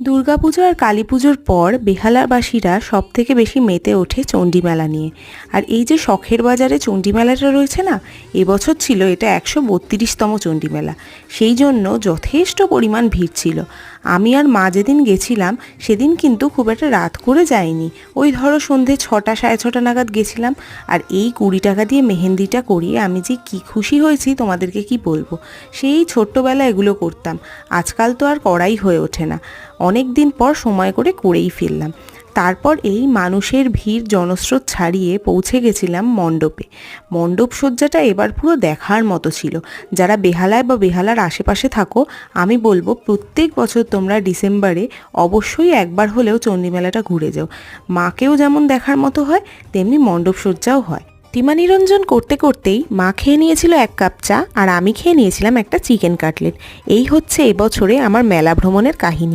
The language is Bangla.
দুর্গাপুজো আর কালী পুজোর পর বেহালাবাসীরা সব থেকে বেশি মেতে ওঠে চণ্ডীমেলা নিয়ে। আর এই যে শখের বাজারে চণ্ডীমেলাটা রয়েছে না, এবছর ছিল এটা একশো বত্রিশতম চণ্ডীমেলা। সেই জন্য যথেষ্ট পরিমাণ ভিড় ছিল। আমি আর মা যেদিন গেছিলাম, সেদিন কিন্তু খুব একটা রাত করে যাইনি। ওই ধরো সন্ধে ছটা, সাড়ে ছটা নাগাদ গেছিলাম। আর এই কুড়ি টাকা দিয়ে মেহেন্দিটা করিয়ে আমি যে কি খুশি হয়েছি তোমাদেরকে কি বলব? সেই ছোট্টবেলা এগুলো করতাম। আজকাল তো আর করাই হয়ে ওঠে না। অনেক দিন পর সময় করে করেই ফেললাম তারপর এই মানুষের ভিড় জনস্রোত ছাড়িয়ে পৌঁছে গেছিলাম মণ্ডপে। মণ্ডপ সজ্জাটা এবার পুরো দেখার মতো ছিল। যারা বেহালায় বা বেহালার আশেপাশে থাকো, আমি বলব প্রত্যেক বছর তোমরা ডিসেম্বরে অবশ্যই একবার হলেও চণ্ডীমেলাটা ঘুরে যাও। মাকেও যেমন দেখার মতো হয়, তেমনি মণ্ডপ সজ্জাও হয়। প্রতিমা নিরঞ্জন করতে করতেই মা খেয়ে নিয়েছিল এক কাপ চা আর আমি খেয়ে নিয়েছিলাম একটা চিকেন কাটলেট। এই হচ্ছে এবছরে আমার মেলা ভ্রমণের কাহিনী।